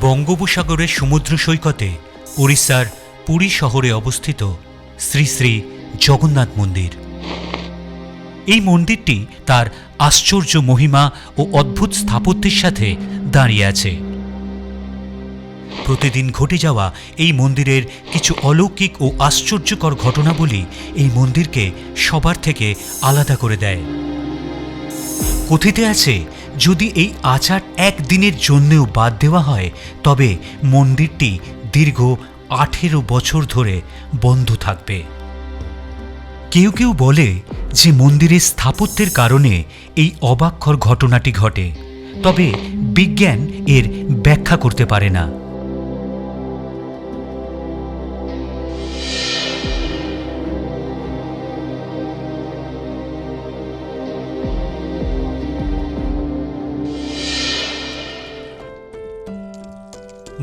বঙ্গোপসাগরের সমুদ্র সৈকতে উড়িষ্যার পুরী শহরে অবস্থিত শ্রী শ্রী জগন্নাথ মন্দির। এই মন্দিরটি তার আশ্চর্য মহিমা ও অদ্ভুত স্থাপত্যের সাথে দাঁড়িয়ে আছে। প্রতিদিন ঘটে যাওয়া এই মন্দিরের কিছু অলৌকিক ও আশ্চর্যকর ঘটনাবলী এই মন্দিরকে সবার থেকে আলাদা করে দেয়। কথিতে আছে যদি এই আচার একদিনের জন্যেও বাদ দেওয়া হয়, তবে মন্দিরটি দীর্ঘ আঠেরো বছর ধরে বন্ধ থাকবে। কেউ কেউ বলে যে মন্দিরের স্থাপত্যের কারণে এই অবাক্ষর ঘটনাটি ঘটে, তবে বিজ্ঞান এর ব্যাখ্যা করতে পারে না।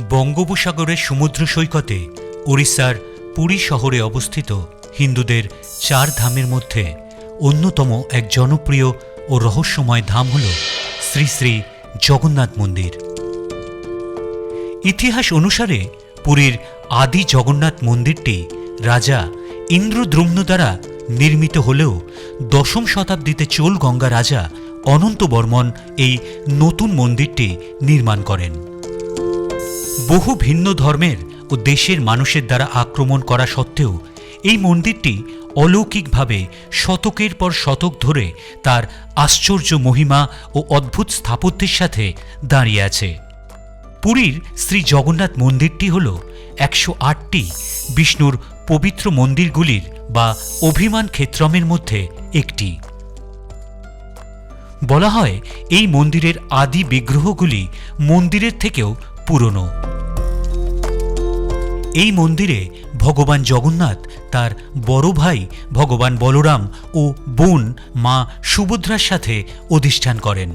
বঙ্গোপসাগরের সমুদ্র সৈকতে ওড়িশার পুরী শহরে অবস্থিত হিন্দুদের চার ধামের মধ্যে অন্যতম এক জনপ্রিয় ও রহস্যময় ধাম হল শ্রী শ্রী জগন্নাথ মন্দির। ইতিহাস অনুসারে পুরীর আদি জগন্নাথ মন্দিরটি রাজা ইন্দ্রদ্রুম্ন দ্বারা নির্মিত হলেও দশম শতাব্দীতে চোল গঙ্গা রাজা অনন্ত বর্মন এই নতুন মন্দিরটি নির্মাণ করেন। বহু ভিন্ন ধর্মের ও দেশের মানুষের দ্বারা আক্রমণ করা সত্ত্বেও এই মন্দিরটি অলৌকিকভাবে শতকের পর শতক ধরে তার আশ্চর্য মহিমা ও অদ্ভুত স্থাপত্যের সাথে দাঁড়িয়ে আছে। পুরীর শ্রী জগন্নাথ মন্দিরটি হল একশো আটটি বিষ্ণুর পবিত্র মন্দিরগুলির বা অভিমান ক্ষেত্রমের মধ্যে একটি। বলা হয় এই মন্দিরের আদি বিগ্রহগুলি মন্দিরের থেকেও পুরনো। এই মন্দিরে ভগবান জগন্নাথ, তার বড় ভাই ভগবান বলরাম ও বোন মা সুভদ্রার সাথে অধিষ্ঠান করেন।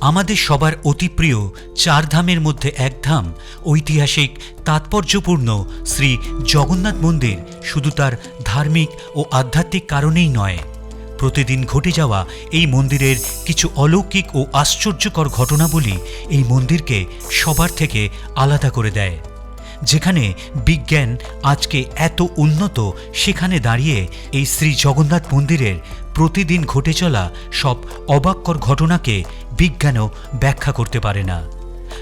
আমাদের সবার অতি প্রিয় চার ধামের মধ্যে এক ধাম ঐতিহাসিক তাৎপর্যপূর্ণ শ্রী জগন্নাথ মন্দির শুধু তার ধার্মিক ও আধ্যাত্মিক কারণেই নয়। প্রতিদিন ঘটে যাওয়া এই মন্দিরের কিছু অলৌকিক ও আশ্চর্যকর ঘটনাবলী এই মন্দিরকে সবার থেকে আলাদা করে দেয়। যেখানে বিজ্ঞান আজকে এত উন্নত, সেখানে দাঁড়িয়ে এই শ্রী জগন্নাথ মন্দিরের প্রতিদিন ঘটে চলা সব অবাক্কর ঘটনাকে বিজ্ঞানও ব্যাখ্যা করতে পারে না।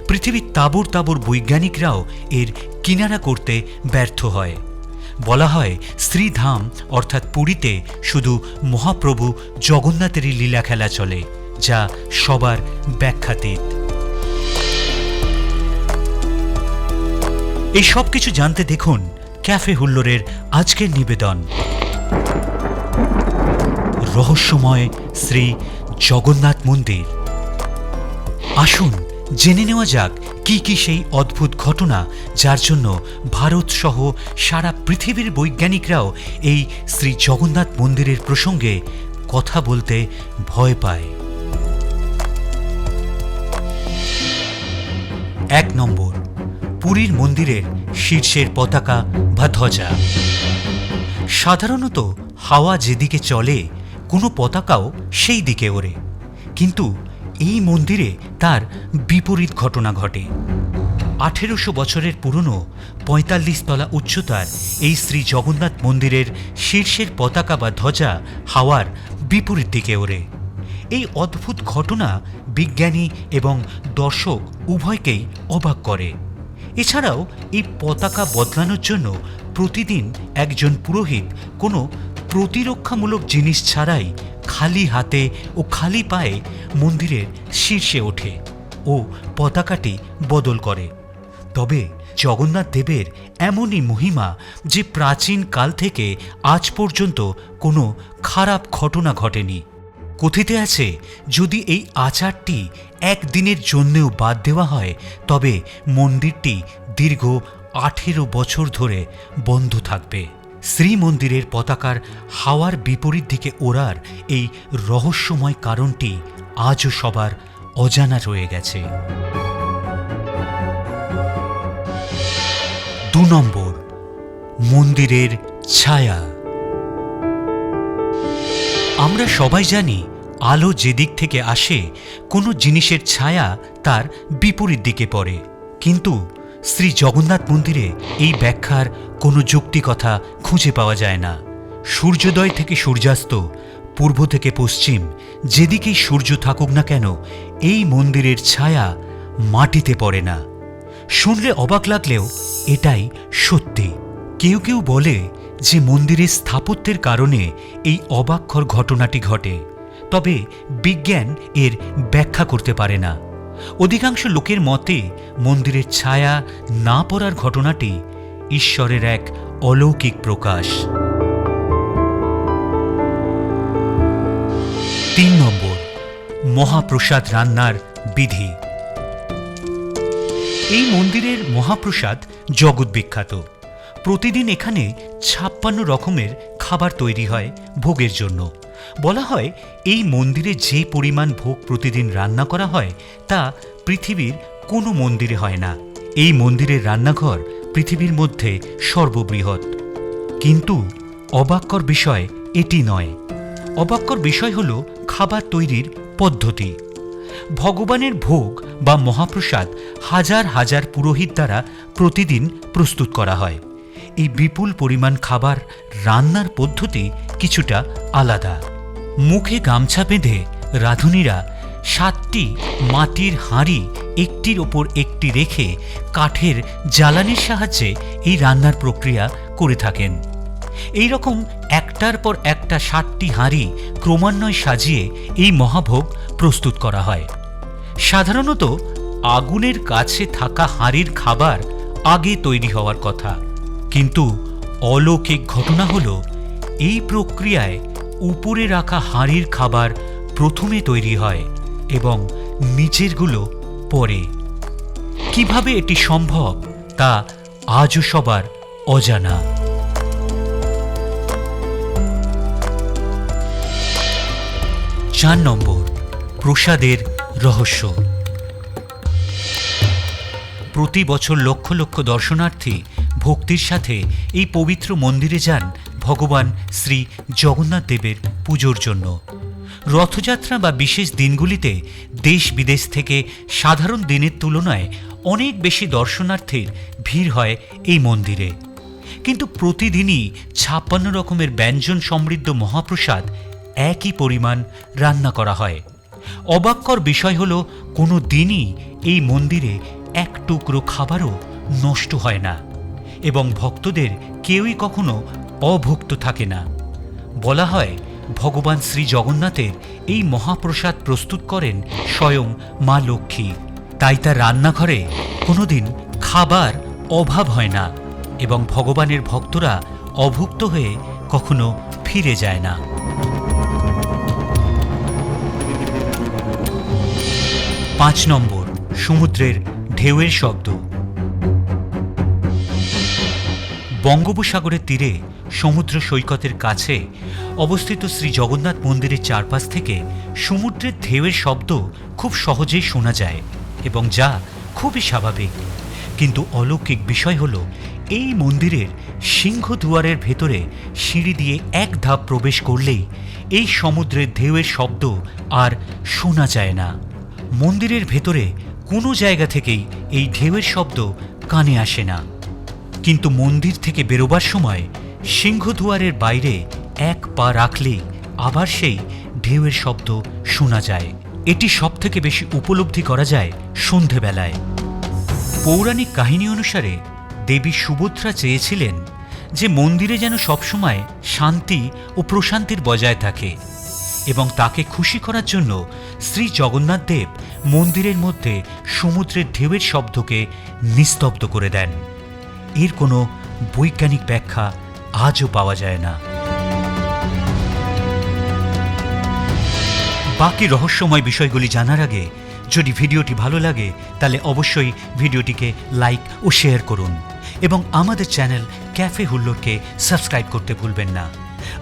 পৃথিবীর তাবর তাবর বৈজ্ঞানিকরাও এর কিনারা করতে ব্যর্থ হয়। বলা হয় শ্রীধাম অর্থাৎ পুরীতে শুধু মহাপ্রভু জগন্নাথেরই লীলা খেলা চলে, যা সবার ব্যাখ্যাতীত। এই সব কিছু জানতে দেখুন ক্যাফে হুল্লোরের আজকের নিবেদন। রহস্যময় শ্রী জগন্নাথ মন্দির। আসুন জেনে নেওয়া যাক কি কি সেই অদ্ভুত ঘটনা যার জন্য ভারত সহ সারা পৃথিবীর বৈজ্ঞানিকরাও এই শ্রী জগন্নাথ মন্দিরের প্রসঙ্গে কথা বলতে ভয় পায়। এক নম্বর পুরীর মন্দিরের শীর্ষের পতাকা বা ধ্বজা। সাধারণত হাওয়া যেদিকে চলে, কোনো পতাকাও সেই দিকে ওড়ে। কিন্তু এই মন্দিরে তার বিপরীত ঘটনা ঘটে। আঠেরোশো বছরের পুরনো পঁয়তাল্লিশ তলা উচ্চতার এই শ্রী জগন্নাথ মন্দিরের শীর্ষের পতাকা বা ধ্বজা হাওয়ার বিপরীত দিকে ওড়ে। এই অদ্ভুত ঘটনা বিজ্ঞানী এবং দর্শক উভয়কেই অবাক করে। এছাড়াও, এই পতাকা বদলানোর জন্য প্রতিদিন একজন পুরোহিত কোনো প্রতিরক্ষামূলক জিনিস ছাড়াই খালি হাতে ও খালি পায়ে মন্দিরের শীর্ষে ওঠে ও পতাকাটি বদল করে। তবে জগন্নাথ দেবের এমনই মহিমা যে প্রাচীন কাল থেকে আজ পর্যন্ত কোনো খারাপ ঘটনা ঘটেনি। কথিতে আছে, যদি এই আচারটি একদিনের জন্যেও বাদ দেওয়া হয়, তবে মন্দিরটি দীর্ঘ আঠেরো বছর ধরে বন্ধ থাকবে। শ্রীমন্দিরের পতাকার হাওয়ার বিপরীত দিকে ওড়ার এই রহস্যময় কারণটি আজও সবার অজানা রয়ে গেছে। দু নম্বর, মন্দিরের ছায়া। আমরা সবাই জানি আলো যেদিক থেকে আসে, কোনো জিনিসের ছায়া তার বিপরীত দিকে পড়ে। কিন্তু শ্রী জগন্নাথ মন্দিরে এই ব্যাখ্যার কোনো যুক্তি কথা খুঁজে পাওয়া যায় না। সূর্যোদয় থেকে সূর্যাস্ত, পূর্ব থেকে পশ্চিম, যেদিকেই সূর্য থাকুক না কেন, এই মন্দিরের ছায়া মাটিতে পড়ে না। শুনলে অবাক লাগলেও এটাই সত্যি। কেউ কেউ বলে যে মন্দিরের স্থাপত্যের কারণে এই অবাক্ষর ঘটনাটি ঘটে, তবে বিজ্ঞান এর ব্যাখ্যা করতে পারে না। অধিকাংশ লোকের মতে, মন্দিরের ছায়া না পড়ার ঘটনাটি ঈশ্বরের এক অলৌকিক প্রকাশ। তিন নম্বর, মহাপ্রসাদ রান্নার বিধি। এই মন্দিরের মহাপ্রসাদ জগৎ বিখ্যাত প্রতিদিন এখানে ছাপ্পান্ন রকমের খাবার তৈরি হয় ভোগের জন্য। বলা হয়, এই মন্দিরে যে পরিমাণ ভোগ প্রতিদিন রান্না করা হয়, তা পৃথিবীর কোনো মন্দিরে হয় না। এই মন্দিরের রান্নাঘর পৃথিবীর মধ্যে সর্ববৃহৎ। কিন্তু অবাক্যর বিষয় এটি নয়। অবাক্যর বিষয় হল খাবার তৈরির পদ্ধতি। ভগবানের ভোগ বা মহাপ্রসাদ হাজার হাজার পুরোহিত দ্বারা প্রতিদিন প্রস্তুত করা হয়। এই বিপুল পরিমাণ খাবার রান্নার পদ্ধতি কিছুটা আলাদা। মুখে গামছা বেঁধে রাঁধুনিরা সাতটি মাটির হাঁড়ি একটির ওপর একটি রেখে কাঠের জ্বালানির সাহায্যে এই রান্নার প্রক্রিয়া করে থাকেন। এই রকম একটার পর একটা ষাটটি হাঁড়ি ক্রমান্বয়ে সাজিয়ে এই মহাভোগ প্রস্তুত করা হয়। সাধারণত আগুনের কাছে থাকা হাঁড়ির খাবার আগে তৈরি হওয়ার কথা। কিন্তু অলৌকিক ঘটনা হল, এই প্রক্রিয়ায় উপরে রাখা হাঁড়ির খাবার প্রথমে তৈরি হয় এবং নিচেরগুলো পরে কীভাবে এটি সম্ভব তা আজও সবার অজানা। চার নম্বর, প্রসাদের রহস্য। প্রতি বছর লক্ষ লক্ষ দর্শনার্থী ভক্তির সাথে এই পবিত্র মন্দিরে যান ভগবান শ্রী জগন্নাথ দেবের পুজোর জন্য। রথযাত্রা বা বিশেষ দিনগুলিতে দেশ বিদেশ থেকে সাধারণ দিনের তুলনায় অনেক বেশি দর্শনার্থীর ভিড় হয় এই মন্দিরে। কিন্তু প্রতিদিনই ছাপ্পান্ন রকমের ব্যঞ্জন সমৃদ্ধ মহাপ্রসাদ একই পরিমাণ রান্না করা হয়। অবাক্যর বিষয় হল, কোনো দিনই এই মন্দিরে এক টুকরো খাবারও নষ্ট হয় না। এবং ভক্তদের কেউই কখনো অভুক্ত থাকে না। বলা হয়, ভগবান শ্রী জগন্নাথের এই মহাপ্রসাদ প্রস্তুত করেন স্বয়ং মা লক্ষ্মী। তাই তার রান্নাঘরে কোনোদিন খাবার অভাব হয় না এবং ভগবানের ভক্তরা অভুক্ত হয়ে কখনো ফিরে যায় না। পাঁচ নম্বর, সমুদ্রের ঢেউয়ের শব্দ। বঙ্গোপসাগরের তীরে সমুদ্র সৈকতের কাছে অবস্থিত শ্রী জগন্নাথ মন্দিরের চারপাশ থেকে সমুদ্রের ঢেউয়ের শব্দ খুব সহজেই শোনা যায় এবং যা খুবই স্বাভাবিক। কিন্তু অলৌকিক বিষয় হল, এই মন্দিরের সিংহ দুয়ারের ভেতরে সিঁড়ি দিয়ে এক ধাপ প্রবেশ করলেই এই সমুদ্রের ঢেউয়ের শব্দ আর শোনা যায় না। মন্দিরের ভেতরে কোনো জায়গা থেকেই এই ঢেউয়ের শব্দ কানে আসে না। কিন্তু মন্দির থেকে বেরোবার সময় সিংহদুয়ারের বাইরে এক পা রাখলেই আবার সেই ঢেউয়ের শব্দ শোনা যায়। এটি সবথেকে বেশি উপলব্ধি করা যায় সন্ধেবেলায়। পৌরাণিক কাহিনী অনুসারে দেবী সুভদ্রা চেয়েছিলেন যে মন্দিরে যেন সবসময় শান্তি ও প্রশান্তির বজায় থাকে এবং তাকে খুশি করার জন্য শ্রী জগন্নাথ দেব মন্দিরের মধ্যে সমুদ্রের ঢেউয়ের শব্দকে নিস্তব্ধ করে দেন। এর কোনো বৈজ্ঞানিক ব্যাখ্যা আজও পাওয়া যায় না। বাকি রহস্যময় বিষয়গুলি জানার আগে, যদি ভিডিওটি ভালো লাগে, তাহলে অবশ্যই ভিডিওটিকে লাইক ও শেয়ার করুন এবং আমাদের চ্যানেল ক্যাফে হুল্লোড়কে সাবস্ক্রাইব করতে ভুলবেন না।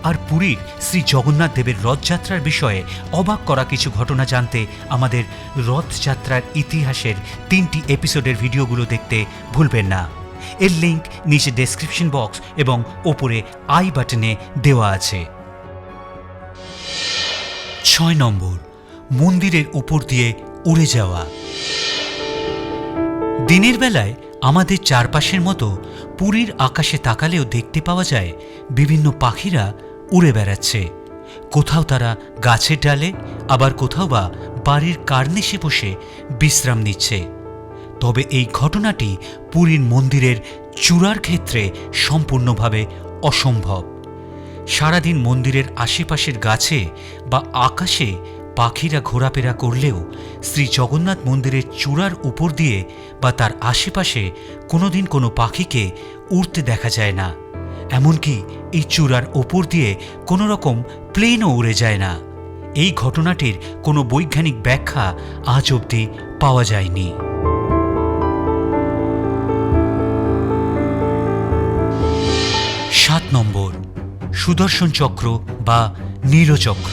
আর পুরীর শ্রী জগন্নাথ দেবের রথযাত্রার বিষয়ে অবাক করা কিছু ঘটনা জানতে আমাদের রথযাত্রার ইতিহাসের তিনটি এপিসোডের ভিডিওগুলো দেখতে ভুলবেন না। এর লিঙ্ক নিচে ডেসক্রিপশন বক্স এবং ওপরে আই বাটনে দেওয়া আছে। ছয় নম্বর, মন্দিরের উপর দিয়ে উড়ে যাওয়া। দিনের বেলায় আমাদের চারপাশের মতো পুরীর আকাশে তাকালেও দেখতে পাওয়া যায় বিভিন্ন পাখিরা উড়ে বেড়াচ্ছে। কোথাও তারা গাছের ডালে, আবার কোথাও বা বাড়ির কার্নিশে বসে বিশ্রাম নিচ্ছে। তবে এই ঘটনাটি পুরীর মন্দিরের চূড়ার ক্ষেত্রে সম্পূর্ণভাবে অসম্ভব। সারাদিন মন্দিরের আশেপাশের গাছে বা আকাশে পাখিরা ঘোরাফেরা করলেও শ্রী জগন্নাথ মন্দিরের চূড়ার উপর দিয়ে বা তার আশেপাশে কোনোদিন কোনো পাখিকে উড়তে দেখা যায় না। এমনকি এই চূড়ার ওপর দিয়ে কোনো রকম প্লেনও উড়ে যায় না। এই ঘটনাটির কোনো বৈজ্ঞানিক ব্যাখ্যা আজ অবধি পাওয়া যায়নি। নম্বর, সুদর্শন চক্র বা নীলচক্র।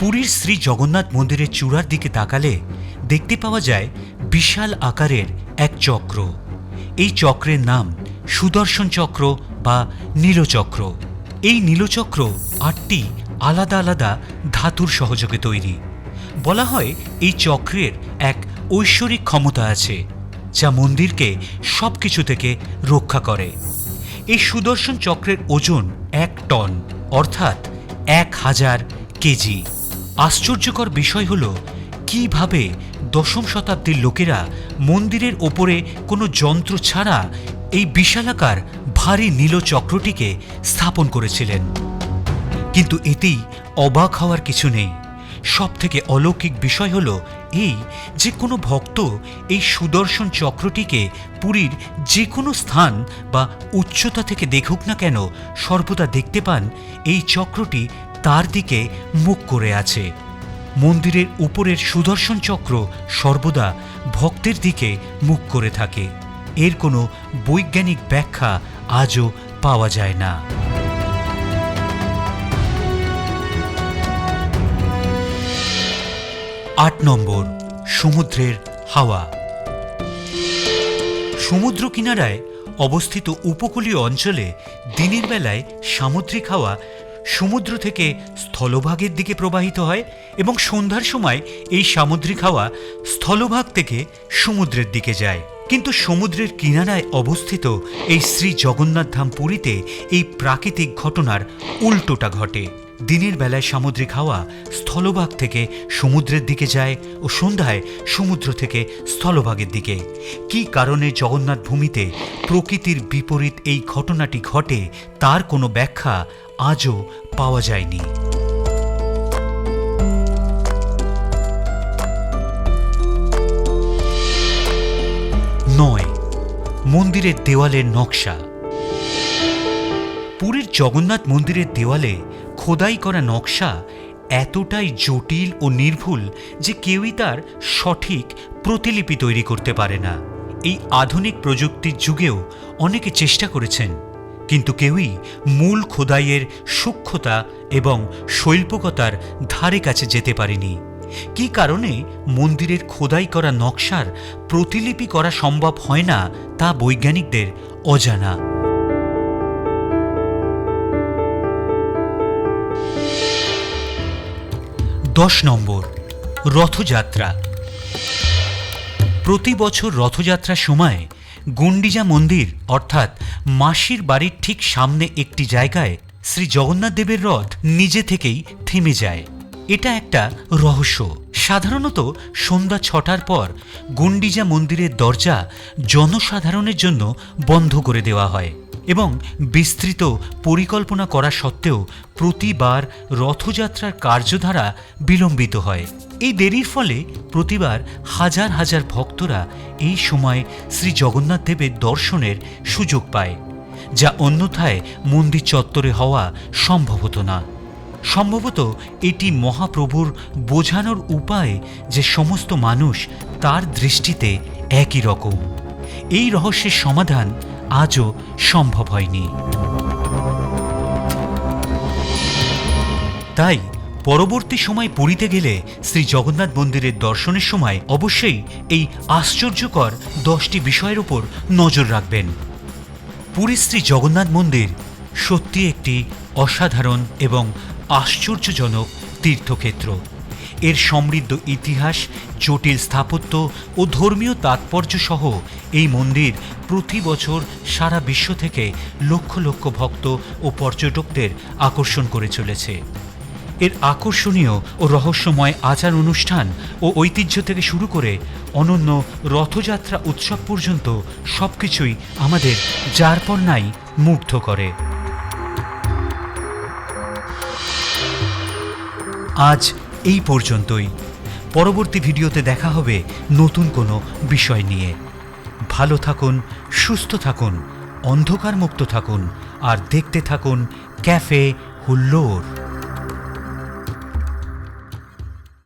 পুরীর শ্রী জগন্নাথ মন্দিরের চূড়ার দিকে তাকালে দেখতে পাওয়া যায় বিশাল আকারের এক চক্র। এই চক্রের নাম সুদর্শন চক্র বা নীলচক্র। এই নীলচক্র আটটি আলাদা আলাদা ধাতুর সহযোগে তৈরি। বলা হয় এই চক্রের এক ঐশ্বরিক ক্ষমতা আছে, যা মন্দিরকে সব কিছু থেকে রক্ষা করে। এই সুদর্শন চক্রের ওজন এক টন, অর্থাৎ এক হাজার কেজি। আশ্চর্যকর বিষয় হল, কীভাবে দশম শতাব্দীর লোকেরা মন্দিরের ওপরে কোনো যন্ত্র ছাড়া এই বিশালাকার ভারী নীল চক্রটিকে স্থাপন করেছিলেন। কিন্তু এতেই অবাক হওয়ার কিছু নেই। সব থেকে অলৌকিক বিষয় হলো এই যে কোনো ভক্ত এই সুদর্শন চক্রটিকে পুরীর যে কোনো স্থান বা উচ্চতা থেকে দেখুক না কেন সর্বদা দেখতে পান, এই চক্রটি তার দিকে মুখ করে আছে। মন্দিরের উপরের সুদর্শন চক্র সর্বদা ভক্তের দিকে মুখ করে থাকে। এর কোনো বৈজ্ঞানিক ব্যাখ্যা আজও পাওয়া যায় না। আট নম্বর, সমুদ্রের হাওয়া। সমুদ্র কিনারায় অবস্থিত উপকূলীয় অঞ্চলে দিনের বেলায় সামুদ্রিক হাওয়া সমুদ্র থেকে স্থলভাগের দিকে প্রবাহিত হয় এবং সন্ধ্যার সময় এই সামুদ্রিক হাওয়া স্থলভাগ থেকে সমুদ্রের দিকে যায়। কিন্তু সমুদ্রের কিনারায় অবস্থিত এই শ্রী জগন্নাথ ধাম পুরীতে এই প্রাকৃতিক ঘটনার উল্টোটা ঘটে। দিনের বেলায় সামুদ্রিক হাওয়া স্থলভাগ থেকে সমুদ্রের দিকে যায় ও সন্ধ্যায় সমুদ্র থেকে স্থলভাগের দিকে। কি কারণে জগন্নাথ ভূমিতে প্রকৃতির বিপরীত এই ঘটনাটি ঘটে তার কোনো ব্যাখ্যা আজও পাওয়া যায়নি। নয়, মন্দিরের দেওয়ালের নকশা। পুরীর জগন্নাথ মন্দিরের দেওয়ালে খোদাই করা নকশা এতটাই জটিল ও নির্ভুল যে কেউই তার সঠিক প্রতিলিপি তৈরি করতে পারে না। এই আধুনিক প্রযুক্তির যুগেও অনেকে চেষ্টা করেছেন, কিন্তু কেউই মূল খোদাইয়ের সূক্ষ্মতা এবং শৈল্পকতার ধারে কাছে যেতে পারেনি। কী কারণে মন্দিরের খোদাই করা নকশার প্রতিলিপি করা সম্ভব হয় না তা বৈজ্ঞানিকদের অজানা। দশ নম্বর, রথযাত্রা। প্রতি বছর রথযাত্রার সময় গুন্ডিজা মন্দির, অর্থাৎ মাসির বাড়ির ঠিক সামনে একটি জায়গায় শ্রী জগন্নাথ দেবের রথ নিজে থেকেই থেমে যায়। এটা একটা রহস্য। সাধারণত সন্ধ্যা ছটার পর গুন্ডিজা মন্দিরের দরজা জনসাধারণের জন্য বন্ধ করে দেওয়া হয় এবং বিস্তৃত পরিকল্পনা করা সত্ত্বেও প্রতিবার রথযাত্রার কার্যধারা বিলম্বিত হয়। এই দেরির ফলে প্রতিবার হাজার হাজার ভক্তরা এই সময় শ্রী জগন্নাথ দেবের দর্শনের সুযোগ পায়, যা অন্যথায় মন্দির চত্বরে হওয়া সম্ভব হতো না। সম্ভবত এটি মহাপ্রভুর বোঝানোর উপায় যে সমস্ত মানুষ তার দৃষ্টিতে একই রকম। এই রহস্যের সমাধান আজও সম্ভব হয়নি। তাই পরবর্তী সময় পুরীতে গেলে শ্রী জগন্নাথ মন্দিরের দর্শনের সময় অবশ্যই এই আশ্চর্যকর দশটি বিষয়ের উপর নজর রাখবেন। পুরী শ্রী জগন্নাথ মন্দির সত্যি একটি অসাধারণ এবং আশ্চর্যজনক তীর্থক্ষেত্র। এর সমৃদ্ধ ইতিহাস, জটিল স্থাপত্য ও ধর্মীয় তাৎপর্য সহ এই মন্দির প্রতি বছর সারা বিশ্ব থেকে লক্ষ লক্ষ ভক্ত ও পর্যটকদের আকর্ষণ করে চলেছে। এর আকর্ষণীয় ও রহস্যময় আচার অনুষ্ঠান ও ঐতিহ্য থেকে শুরু করে অনন্য রথযাত্রা উৎসব পর্যন্ত সবকিছুই আমাদের যার পর নাই মুগ্ধ করে। আজ এই পর্যন্তই। পরবর্তী ভিডিওতে দেখা হবে নতুন কোনো বিষয় নিয়ে। ভালো থাকুন, সুস্থ থাকুন অন্ধকার মুক্ত থাকুন, আর দেখতে থাকুন ক্যাফে হুল্লোড়।